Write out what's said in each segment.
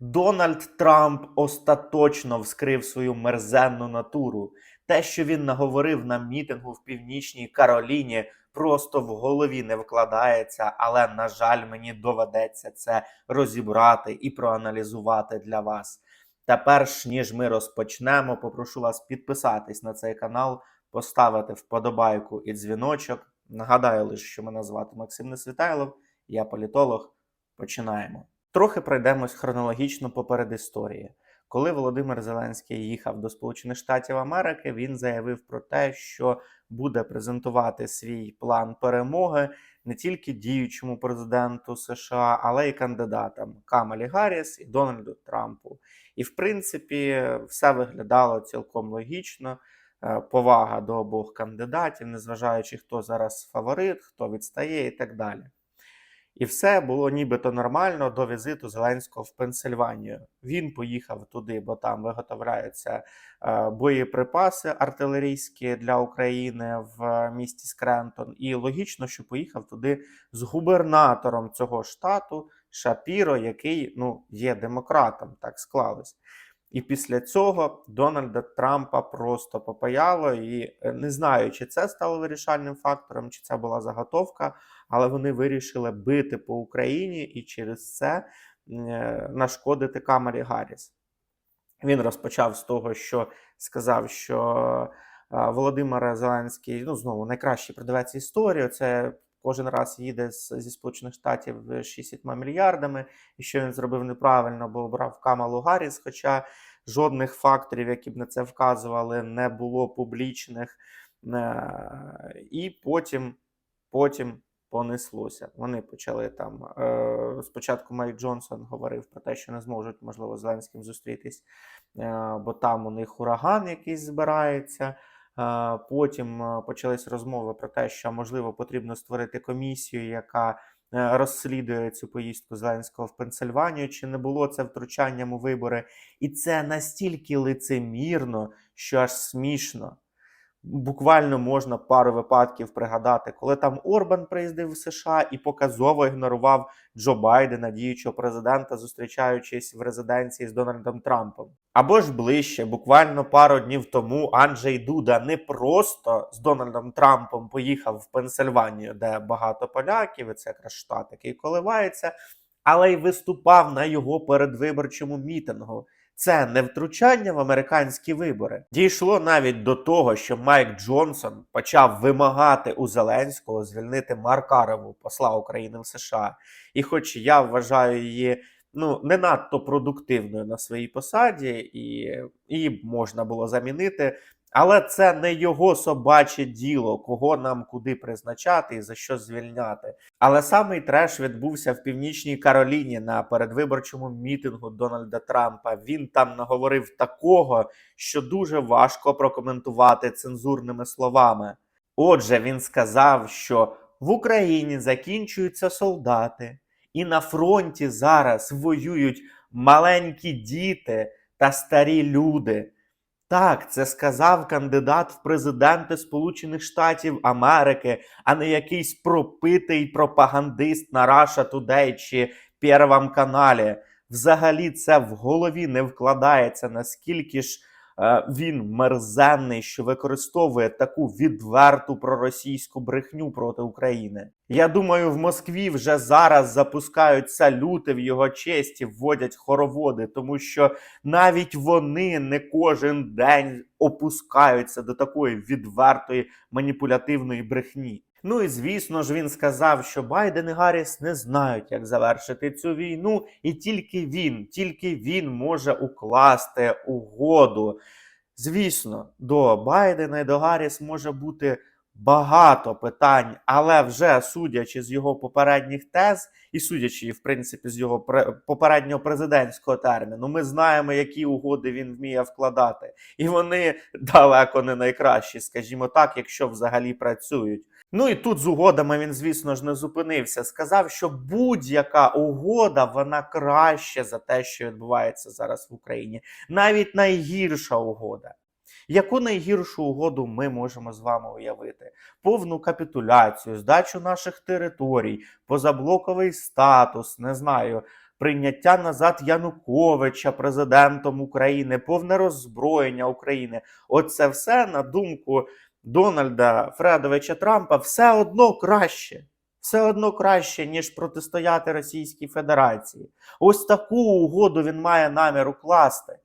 Дональд Трамп остаточно вскрив свою мерзенну натуру. Те, що він наговорив на мітингу в Північній Кароліні, просто в голові не вкладається, але, на жаль, мені доведеться це розібрати і проаналізувати для вас. Та перш ніж ми розпочнемо, попрошу вас підписатись на цей канал, поставити вподобайку і дзвіночок. Нагадаю лише, що мене звати Максим Несвітайлов, я політолог. Починаємо. Трохи пройдемось хронологічно поперед історії. Коли Володимир Зеленський їхав до Сполучених Штатів Америки, він заявив про те, що буде презентувати свій план перемоги не тільки діючому президенту США, але й кандидатам Камалі Гарріс і Дональду Трампу. І в принципі, все виглядало цілком логічно. Е, Повага до обох кандидатів, незважаючи хто зараз фаворит, хто відстає і так далі. І все було нібито нормально до візиту Зеленського в Пенсильванію. Він поїхав туди, бо там виготовляються е, боєприпаси артилерійські для України в місті Скрентон. І логічно, що поїхав туди з губернатором цього штату Шапіро, який ну, є демократом, так склалось. І після цього Дональда Трампа просто попаяло, і е, не знаю, чи це стало вирішальним фактором, чи це була заготовка, але вони вирішили бити по Україні і через це е, нашкодити Камері Гарріс. Він розпочав з того, що сказав, що е, Володимир Зеленський, ну знову найкращий продавець історії. Це кожен раз їде з, зі Сполучених Штатів з 60 мільярдами, і що він зробив неправильно, бо обрав Камалу Гарріс, хоча жодних факторів, які б на це вказували, не було публічних. Е, І потім, потім понеслося. Вони почали там. Е, спочатку Майк Джонсон говорив про те, що не зможуть, можливо, з Зеленським зустрітись, е, бо там у них ураган якийсь збирається. Е, Потім е, почались розмови про те, що можливо потрібно створити комісію, яка е, розслідує цю поїздку Зеленського в Пенсильванію. Чи не було це втручанням у вибори? І це настільки лицемірно, що аж смішно. Буквально можна пару випадків пригадати, коли там Орбан приїздив в США і показово ігнорував Джо Байдена, діючого президента, зустрічаючись в резиденції з Дональдом Трампом. Або ж ближче, буквально пару днів тому Анджей Дуда не просто з Дональдом Трампом поїхав в Пенсильванію, де багато поляків, і це якраз штат, який коливається, але й виступав на його передвиборчому мітингу. Це не втручання в американські вибори. Дійшло навіть до того, що Майк Джонсон почав вимагати у Зеленського звільнити Маркарову, посла України в США. І, хоч я вважаю її ну не надто продуктивною на своїй посаді, і її можна було замінити. Але це не його собаче діло, кого нам куди призначати і за що звільняти. Але самий треш відбувся в Північній Кароліні на передвиборчому мітингу Дональда Трампа. Він там наговорив такого, що дуже важко прокоментувати цензурними словами. Отже, він сказав, що в Україні закінчуються солдати, і на фронті зараз воюють маленькі діти та старі люди. Так, це сказав кандидат в президенти Сполучених Штатів Америки, а не якийсь пропитий пропагандист на Russia Today чи Первом каналі. Взагалі це в голові не вкладається, наскільки ж він мерзенний, що використовує таку відверту проросійську брехню проти України. Я думаю, в Москві вже зараз запускають салюти в його честі, вводять хороводи, тому що навіть вони не кожен день опускаються до такої відвертої маніпулятивної брехні. Ну і звісно ж він сказав, що Байден і Гарріс не знають, як завершити цю війну, і тільки він, тільки він може укласти угоду. Звісно, до Байдена і до Гарріс може бути багато питань, але вже судячи з його попередніх тез, і судячи, в принципі, з його попереднього президентського терміну, ми знаємо, які угоди він вміє вкладати. І вони далеко не найкращі, скажімо так, якщо взагалі працюють. Ну і тут з угодами він, звісно ж, не зупинився. Сказав, що будь-яка угода вона краще за те, що відбувається зараз в Україні, навіть найгірша угода. Яку найгіршу угоду ми можемо з вами уявити? Повну капітуляцію, здачу наших територій, позаблоковий статус, не знаю, прийняття назад Януковича президентом України, повне роззброєння України. Оце все на думку Дональда Фредовича Трампа все одно краще. Все одно краще, ніж протистояти Російській Федерації. Ось таку угоду він має намір укласти.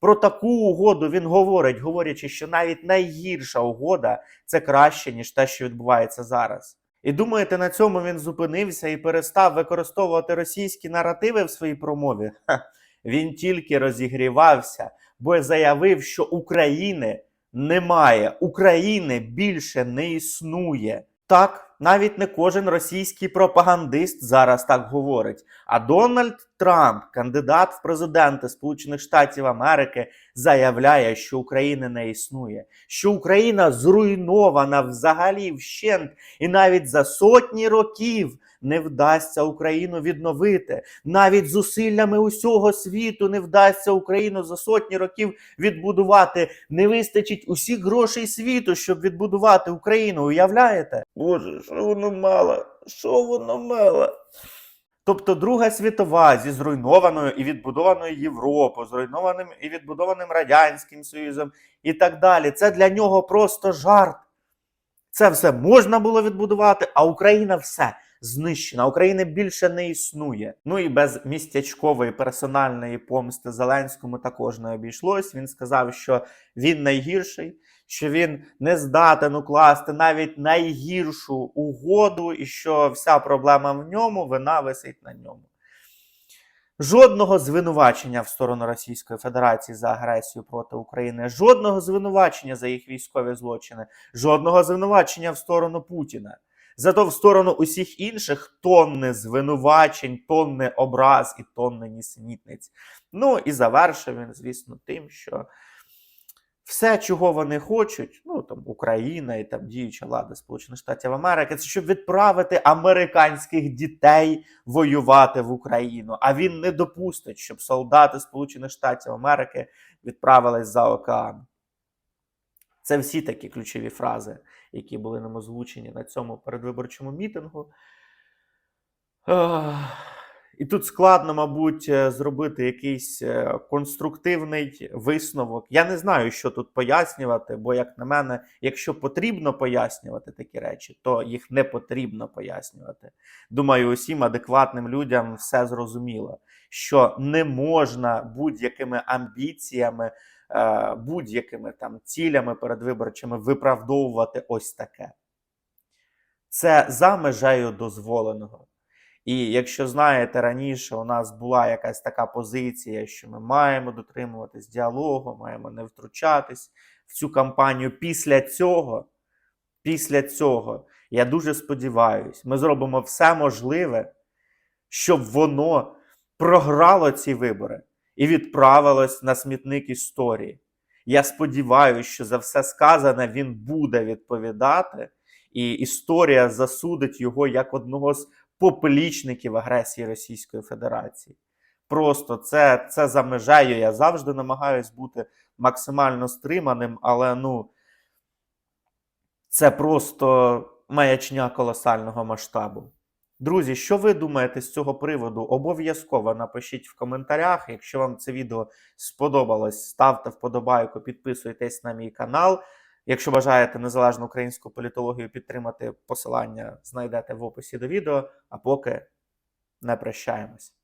Про таку угоду він говорить, говорячи, що навіть найгірша угода це краще, ніж те, що відбувається зараз. І думаєте, на цьому він зупинився і перестав використовувати російські наративи в своїй промові? Ха. Він тільки розігрівався, бо заявив, що України немає, України більше не існує. Так, навіть не кожен російський пропагандист зараз так говорить. А Дональд Трамп, кандидат в президенти Сполучених Штатів Америки, заявляє, що України не існує, що Україна зруйнована взагалі вщент, і навіть за сотні років не вдасться Україну відновити. Навіть зусиллями усього світу не вдасться Україну за сотні років відбудувати. Не вистачить усіх грошей світу, щоб відбудувати Україну. Уявляєте? Боже, що воно мало? Що воно мало? Тобто Друга світова зі зруйнованою і відбудованою Європою, зруйнованим і відбудованим Радянським Союзом і так далі. Це для нього просто жарт. Це все можна було відбудувати, а Україна все знищена. України більше не існує. Ну і без містячкової персональної помсти Зеленському також не обійшлось. Він сказав, що він найгірший, що він не здатен укласти навіть найгіршу угоду, і що вся проблема в ньому, вина висить на ньому. Жодного звинувачення в сторону Російської Федерації за агресію проти України, жодного звинувачення за їх військові злочини, жодного звинувачення в сторону Путіна. Зато в сторону усіх інших тонни звинувачень, тонни образ і тонни нісенітниць. Ну і завершив він, звісно, тим, що все, чого вони хочуть, ну там Україна і там діюча влада Сполучених Штатів Америки, це щоб відправити американських дітей воювати в Україну. А він не допустить, щоб солдати Сполучених Штатів Америки відправились за океан. Це всі такі ключові фрази, які були нам озвучені на цьому передвиборчому мітингу. Ех, І тут складно, мабуть, е, зробити якийсь е, конструктивний висновок. Я не знаю, що тут пояснювати, бо, як на мене, якщо потрібно пояснювати такі речі, то їх не потрібно пояснювати. Думаю, усім адекватним людям все зрозуміло, що не можна будь-якими амбіціями, е, будь-якими там цілями передвиборчими виправдовувати ось таке. Це за межею дозволеного. І якщо знаєте, раніше у нас була якась така позиція, що ми маємо дотримуватись діалогу, маємо не втручатись в цю кампанію. Після цього, після цього, я дуже сподіваюся, ми зробимо все можливе, щоб воно програло ці вибори і відправилось на смітник історії. Я сподіваюся, що за все сказане він буде відповідати, і історія засудить його як одного з поплічників агресії Російської Федерації. Просто це, це за межею. Я завжди намагаюсь бути максимально стриманим, але ну це просто маячня колосального масштабу. Друзі, що ви думаєте з цього приводу? Обов'язково напишіть в коментарях. Якщо вам це відео сподобалось, ставте вподобайку, підписуйтесь на мій канал. Якщо бажаєте незалежну українську політологію підтримати, посилання знайдете в описі до відео. А поки не прощаємось.